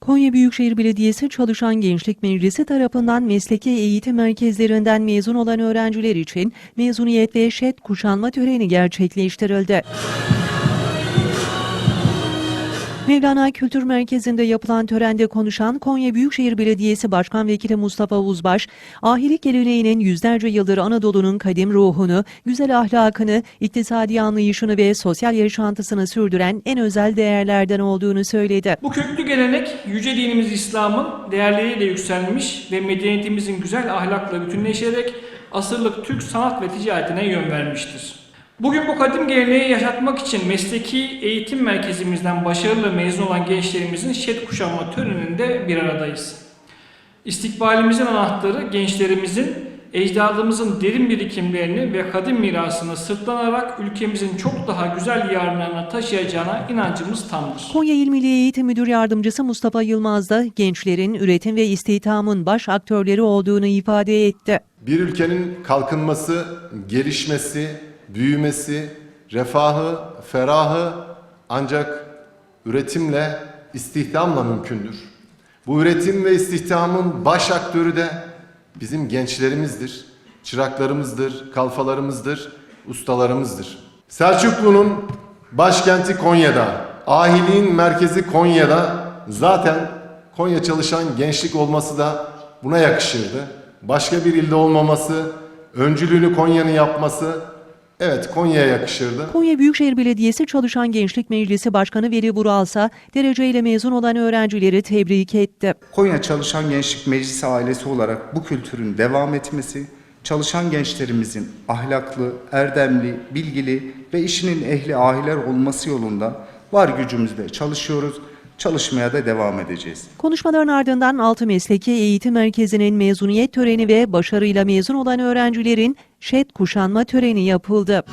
Konya Büyükşehir Belediyesi Çalışan Gençlik Meclisi tarafından mesleki eğitim merkezlerinden mezun olan öğrenciler için mezuniyet ve şet kuşanma töreni gerçekleştirildi. Mevlana Kültür Merkezi'nde yapılan törende konuşan Konya Büyükşehir Belediyesi Başkan Vekili Mustafa Uzbaş, ahilik geleneğinin yüzlerce yıldır Anadolu'nun kadim ruhunu, güzel ahlakını, iktisadi anlayışını ve sosyal yaşantısını sürdüren en özel değerlerden olduğunu söyledi. Bu köklü gelenek yüce dinimiz İslam'ın değerleriyle yükselmiş ve medeniyetimizin güzel ahlakla bütünleşerek asırlık Türk sanat ve ticaretine yön vermiştir. Bugün bu kadim geleneği yaşatmak için mesleki eğitim merkezimizden başarılı mezun olan gençlerimizin şet kuşanma töreninde bir aradayız. İstikbalimizin anahtarı gençlerimizin ecdadımızın derin birikimlerini ve kadim mirasını sırtlanarak ülkemizin çok daha güzel yarınlarına taşıyacağına inancımız tamdır. Konya İl Milli Eğitim Müdür Yardımcısı Mustafa Yılmaz da gençlerin üretim ve istihdamın baş aktörleri olduğunu ifade etti. Bir ülkenin kalkınması, gelişmesi, büyümesi, refahı, ferahı ancak üretimle, istihdamla mümkündür. Bu üretim ve istihdamın baş aktörü de bizim gençlerimizdir, çıraklarımızdır, kalfalarımızdır, ustalarımızdır. Selçuklu'nun başkenti Konya'da, ahiliğin merkezi Konya'da zaten Konya çalışan gençlik olması da buna yakışırdı. Başka bir ilde olmaması, öncülüğünü Konya'nın yapması evet Konya'ya yakışırdı. Konya Büyükşehir Belediyesi Çalışan Gençlik Meclisi Başkanı Veli Vural ise dereceyle mezun olan öğrencileri tebrik etti. Konya Çalışan Gençlik Meclisi ailesi olarak bu kültürün devam etmesi, çalışan gençlerimizin ahlaklı, erdemli, bilgili ve işinin ehli ahiler olması yolunda var gücümüzle çalışıyoruz, çalışmaya da devam edeceğiz. Konuşmaların ardından Altı Mesleki Eğitim Merkezi'nin mezuniyet töreni ve başarıyla mezun olan öğrencilerin şet kuşanma töreni yapıldı.